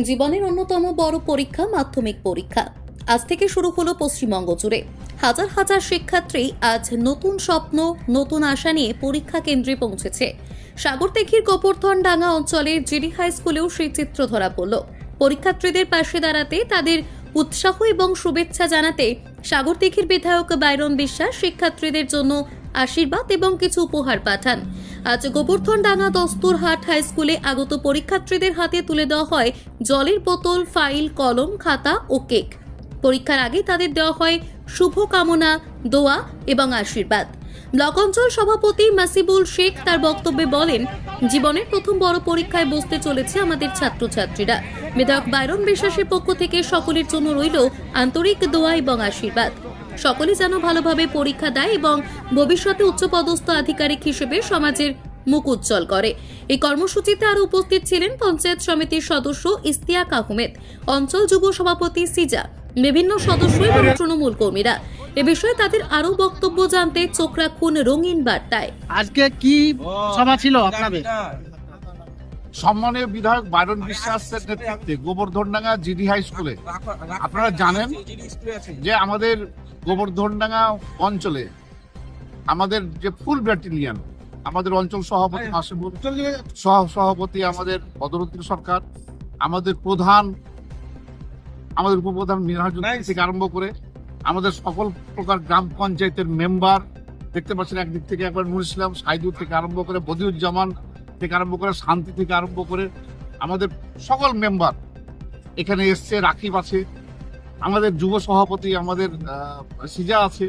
জীবনের অন্যতম বড় পরীক্ষা মাধ্যমিক পরীক্ষা। আজ থেকে শুরু হলো পশ্চিমবঙ্গ জুড়ে। হাজার হাজার শিক্ষার্থী আজ নতুন স্বপ্ন, নতুন আশা নিয়ে পরীক্ষা কেন্দ্রে পৌঁছেছে। সাগরতেঘির গোবর্ধন ডাঙ্গা অঞ্চলের জিডি হাই স্কুলেও সেই চিত্র ধরা পড়ল। পরীক্ষার্থীদের পাশে দাঁড়াতে তাদের উৎসাহ এবং শুভেচ্ছা জানাতে সাগরতেঘির বিধায়ক বাইরন বিশ্বাস শিক্ষার্থীদের জন্য আশীর্বাদ এবং কিছু উপহার পাঠান। আজ গোবর্ধন ডাঙ্গা দস্তুরহাট হাই স্কুলে আগত পরীক্ষার্থীদের হাতে তুলে দেওয়া হয় জলের বোতল, ফাইল, কলম, খাতা ও কেক। পরীক্ষার আগে তাদের দেওয়া হয় শুভ কামনা দোয়া এবং আশীর্বাদ। ব্লক অঞ্চল সভাপতি মাসিবুল শেখ তার বক্তব্যে বলেন, জীবনের প্রথম বড় পরীক্ষায় বসতে চলেছে আমাদের ছাত্রছাত্রীরা। বিধায়ক বাইরন বিশ্বাসের পক্ষ থেকে সকলের জন্য রইল আন্তরিক দোয়া এবং আশীর্বাদ। সকলে যেন ভালোভাবে পরীক্ষা দেয় এবং ভবিষ্যতে উচ্চপদস্থ আধিকারিক হিসেবে সমাজের মুখ উজ্জ্বল করে। এই কর্মসূচিতে আরও উপস্থিত ছিলেন পঞ্চায়েত সমিতির সদস্য ইস্তিয়াক আহমেদ অঞ্চল যুব সভাপতি সিজা বিভিন্ন সদস্য এবং তৃণমূল কর্মীরা। এ বিষয়ে তাদের আরও বক্তব্য জানতে চোখ রাখুন রঙিন বার্তায়। আজকে কি সভা ছিল আপনাদের? সম্মানীয় বিধায়ক বাইরন বিশ্বাসের নেতৃত্বে গোবর্ধনডাঙ্গা জিডি হাই স্কুলে। আপনারা জানেন যে আমাদের গোবর্ধনডাঙ্গা অঞ্চলে আমাদের যে ফুল ব্যাটালিয়ান আমাদের অঞ্চল সভাপতি মাসিবুল সহ সভাপতি আমাদের বদরুদ্দিন সরকার আমাদের প্রধান আমাদের উপপ্রধান মিনহাজুদ্দিন. থেকে আরম্ভ করে আমাদের সকল প্রকার গ্রাম পঞ্চায়েতের মেম্বার দেখতে পাচ্ছেন একদিক থেকে একবার নুর ইসলাম সাইদুর থেকে আরম্ভ করে বদিউজ্জামান থেকে আরম্ভ করে শান্তি থেকে আরম্ভ করে আমাদের সকল মেম্বার এখানে এসছে রাকিব আছে আমাদের যুব সভাপতি আমাদের সিজা আছে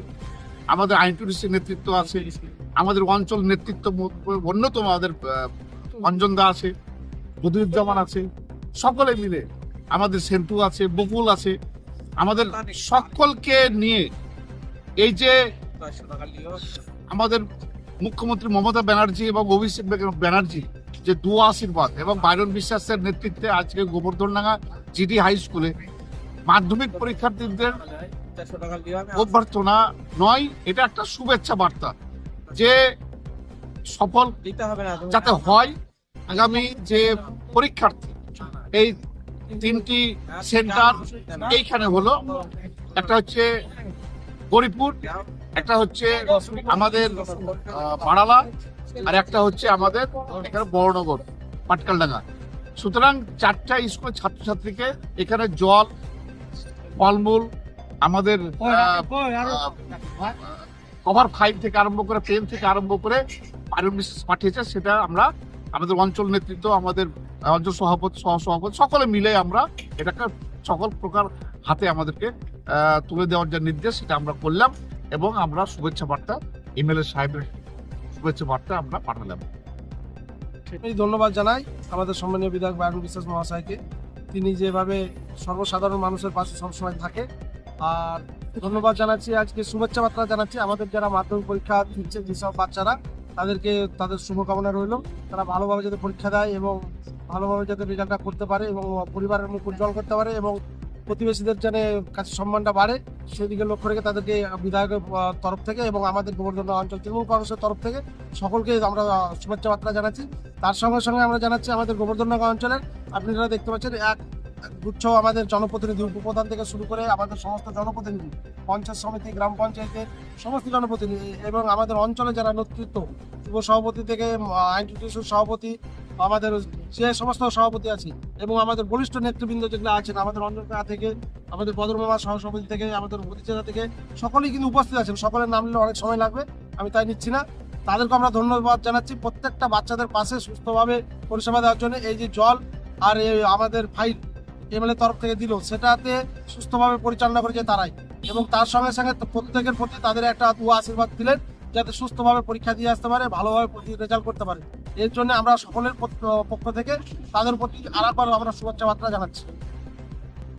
আমাদের আইনটুরিস্টের নেতৃত্ব আছে আমাদের অঞ্চল নেতৃত্ব অন্যতম আমাদের অঞ্জন দা আছে বদিউজ্জামান আছে সকলে মিলে আমাদের সেন্টু আছে বকুল আছে আমাদের সকলকে নিয়ে এই যে আমাদের মুখ্যমন্ত্রী মমতা ব্যানার্জি এবং অভিষেক ব্যানার্জি যে দু আশীর্বাদ এবং বাইরন বিশ্বাসের নেতৃত্বে আজকে গোবর্ধনডাঙ্গা জিডি হাই স্কুলে মাধ্যমিক পরীক্ষার্থীদের অভ্যর্থনা নয়, এটা একটা শুভেচ্ছা বার্তা যে সফল যাতে হয় আগামী যে পরীক্ষার্থী, এই তিনটি সেন্টার এইখানে হলো, একটা হচ্ছে গরিপুর একটা হচ্ছে আমাদের বাড়ালা আর একটা হচ্ছে আমাদের এখানে বড়নগর পাটকালডাঙ্গা। সুতরাং চারটা স্কুলের ছাত্রছাত্রীকে এখানে জল ফলমূল আমাদের কভার ফাইভ থেকে আরম্ভ করে পেন থেকে আরম্ভ করে পাঠিয়েছে সেটা আমরা আমাদের অঞ্চল নেতৃত্ব আমাদের অঞ্চল সভাপতি সহ সভাপতি সকলে মিলে আমরা এটাকে সকল প্রকার হাতে আমাদেরকে তুলে দেওয়ার যে নির্দেশ সেটা আমরা করলাম। এবং আমরা শুভেচ্ছা বার্তা এমএলএ সাহেবের শুভেচ্ছা বার্তা আমরা পাঠালাম। ধন্যবাদ জানাই আমাদের সম্মানীয় বিধায়ক বায়ন বিশ্বাস মহাশয়কে। তিনি যেভাবে সর্বসাধারণ মানুষের পাশে সবসময় থাকে। আর ধন্যবাদ জানাচ্ছি, আজকে শুভেচ্ছা বার্তা জানাচ্ছি আমাদের যারা মাধ্যমিক পরীক্ষা দিচ্ছে, যেসব বাচ্চারা, তাদেরকে তাদের শুভকামনা রইল। তারা ভালোভাবে যাতে পরীক্ষা দেয় এবং ভালোভাবে যাতে রেজাল্টটা করতে পারে এবং পরিবারের মুখ উজ্জ্বল করতে পারে এবং প্রতিবেশীদের যেন কাছে সম্মানটা বাড়ে, সেদিকে লক্ষ্য রেখে তাদেরকে বিধায়কের তরফ থেকে এবং আমাদের গোবর্ধন অঞ্চল তৃণমূল কংগ্রেসের তরফ থেকে সকলকে আমরা শুভেচ্ছা বার্তা জানাচ্ছি। তার সঙ্গে সঙ্গে আমরা জানাচ্ছি আমাদের গোবর্ধননগর অঞ্চলের, আপনি যারা দেখতে পাচ্ছেন, এক গুচ্ছ আমাদের জনপ্রতিনিধি, উপপ্রধান থেকে শুরু করে আমাদের সমস্ত জনপ্রতিনিধি, পঞ্চায়েত সমিতি, গ্রাম পঞ্চায়েতের সমস্ত জনপ্রতিনিধি এবং আমাদের অঞ্চলে যারা নেতৃত্ব, যুব সভাপতি থেকে আইন সভাপতি আমাদের যে সমস্ত সভাপতি আছে এবং আমাদের বলিষ্ঠ নেতৃবৃন্দ যেগুলো আছেন, আমাদের অঞ্চল থেকে, আমাদের বদরমামা সহসভাপতি থেকে, আমাদের উপজেলা থেকে সকলেই কিন্তু উপস্থিত আছেন। সকলের নাম নিলে অনেক সময় লাগবে, আমি তাই নিচ্ছি না। তাদেরকে আমরা ধন্যবাদ জানাচ্ছি। প্রত্যেকটা বাচ্চাদের পাশে সুস্থভাবে পরিষেবা দেওয়ার জন্য এই যে জল আর আমাদের ফাইল এমএলএ তরফ থেকে দিল, সেটাতে সুস্থভাবে পরিচালনা করেছে তারাই। এবং তার সঙ্গে সঙ্গে প্রত্যেকের প্রতি তাদের একটা দু আশীর্বাদ দিলেন, যাতে সুস্থভাবে পরীক্ষা দিয়ে আসতে পারে, ভালোভাবে রেজাল্ট করতে পারে। এর জন্য আমরা সকলের পক্ষ থেকে তাদের প্রতি আরেকবার আমরা শুভেচ্ছা বার্তা জানাচ্ছি।